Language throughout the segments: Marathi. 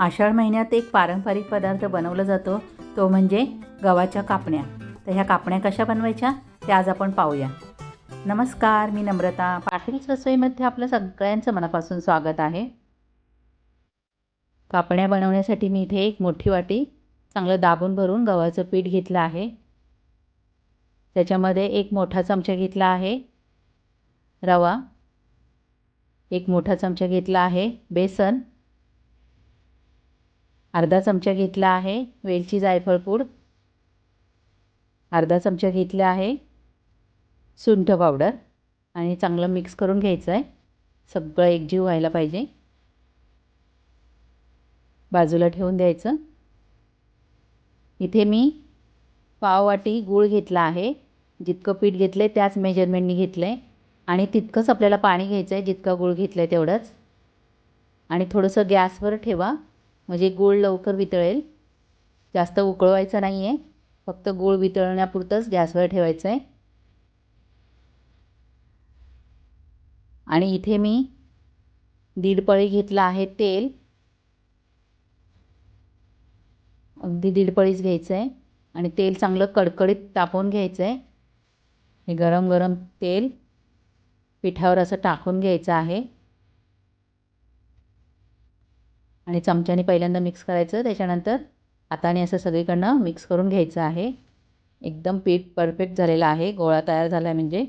आषाढ महिन्यात एक पारंपरिक पदार्थ बनवला जातो. तो म्हणजे गव्हाच्या कापण्या. तर ह्या कापण्या कशा बनवायच्या? ते आज आपण पाहूया. नमस्कार मी नम्रता. पाटील रसोईमध्ये आपलं सगळ्यांचं मनापासून स्वागत आहे. कापण्या बनवण्यासाठी मी इथे एक मोठी वाटी चांगलं दाबून भरून गव्हाचं पीठ घेतलं आहे. त्याच्यामध्ये एक मोठा चमचा घेतला आहे. रवा. एक मोठा चमचा घेतला आहे. बेसन. अर्धा चमचा घेतला आहे वेलची जायफळ पूड. अर्धा चमचा घेतला आहे सुंठ पावडर. आणि चांगलं मिक्स करून घ्यायचं आहे. सगळं एकजीव व्हायला पाहिजे. बाजूला ठेवून द्यायचं. इथे मी पाववाटी गूळ घेतला आहे. जितकं पीठ घेतलं आहे त्याच मेजरमेंटनी घेतलं आहे आणि तितकंच आपल्याला पाणी घ्यायचं आहे जितका गूळ घेतला आहे तेवढंच. आणि थोडंसं गॅसवर ठेवा. म्हणजे गूळ लवकर वितळेल. जास्त उकळवायचं नाही आहे फक्त गूळ वितळण्यापुरतंच गॅसवर ठेवायचं आहे आणि इथे मी दीड पळी घेतलं आहे तेल. अगदी दीड पळीच घ्यायचं आहे आणि तेल चांगलं कडकडीत तापवून घ्यायचं आहे हे गरम गरम तेल पिठावर असं टाकून घ्यायचं आहे. आणि चमच्याने पहिल्यांदा मिक्स करायचं त्याच्यानंतर हाताने असं सगळीकडनं मिक्स करून घ्यायचं आहे. एकदम पीठ परफेक्ट झालेलं आहे. गोळा तयार झाला आहे म्हणजे.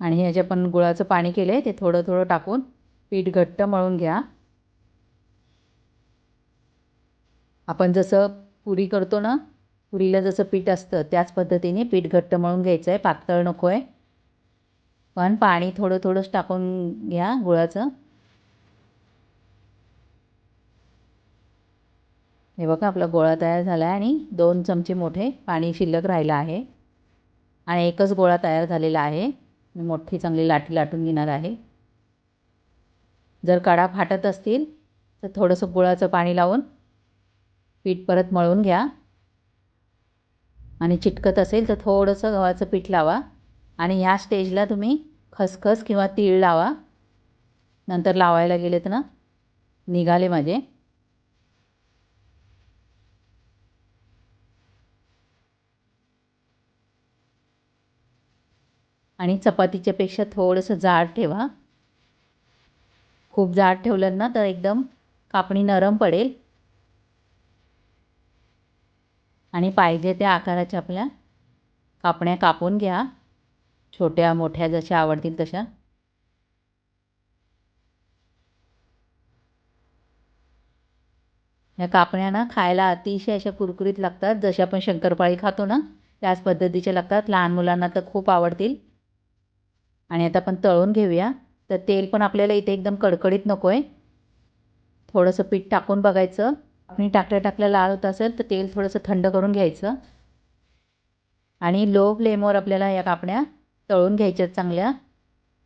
आणि हे जे आपण गुळाचं पाणी केलं आहे ते थोडं थोडं टाकून पीठ घट्ट मळून घ्या. आपण जसं पुरी करतो ना पुरीला जसं पीठ असतं त्याच पद्धतीने पीठ घट्ट मळून घ्यायचं आहे पातळ नको आहे पण पाणी थोडं थोडंच टाकून घ्या गुळाचं. हे बघा आपला गोळा तयार झाला आहे आणि दोन चमचे मोठे पाणी शिल्लक राहिलं आहे. आणि एकच गोळा तयार झालेला आहे. मी मोठी चांगली लाटी लाटून घेणार आहे. जर कडा फाटत असतील तर थोडंसं गुळाचं पाणी लावून पीठ परत मळून घ्या. आणि चिटकत असेल तर थोडंसं गव्हाचं पीठ लावा. आणि ह्या स्टेजला तुम्ही खसखस किंवा तीळ लावा. नंतर लावायला गेलेत ना निघाले माझे. आणि चपातीच्यापेक्षा थोडंसं जाड ठेवा. खूप जाड ठेवलं ना तर एकदम कापणी नरम पडेल. आणि पाहिजे त्या आकाराच्या आपल्या कापण्या कापून घ्या. छोट्या मोठ्या जशा आवडतील तशा. या कापण्या ना खायला अतिशय अशा कुरकुरीत लागतात जशा आपण शंकरपाळी खातो ना त्याच पद्धतीच्या लागतात. लहान मुलांना तर खूप आवडतील. आणि आता आपण तळून घेऊया. तर तेल पण आपल्याला इथे एकदम कडकडीत नको आहे थोडंसं पीठ टाकून बघायचं. आपण टाकल्या टाकल्या लाल होत असेल तर तेल थोडंसं थंड करून घ्यायचं. आणि लो फ्लेमवर आपल्याला या कापण्या तळून घ्यायच्या चांगल्या.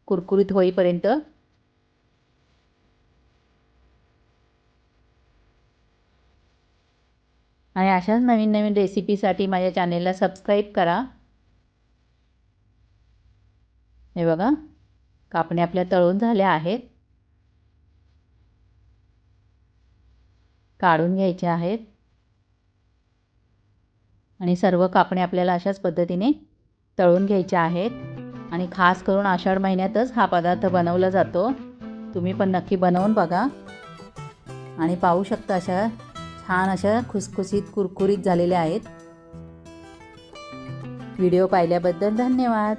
कुरकुरीत होईपर्यंत. आणि अशाच नवीन नवीन रेसिपीसाठी माझ्या चॅनेलला सबस्क्राईब करा. हे बघा कापण्या आपल्या तळून झाल्या आहेत. काढून घ्यायच्या आहेत. आणि सर्व कापण्या आपल्याला अशाच पद्धतीने तळून घ्यायच्या आहेत. आणि खास करून आषाढ महिन्यातच हा पदार्थ बनवला जातो. तुम्ही पण नक्की बनवून बघा. आणि पाहू शकता अशा छान अशा खुसखुशीत कुरकुरीत झालेल्या आहेत. व्हिडिओ पाहिल्याबद्दल धन्यवाद.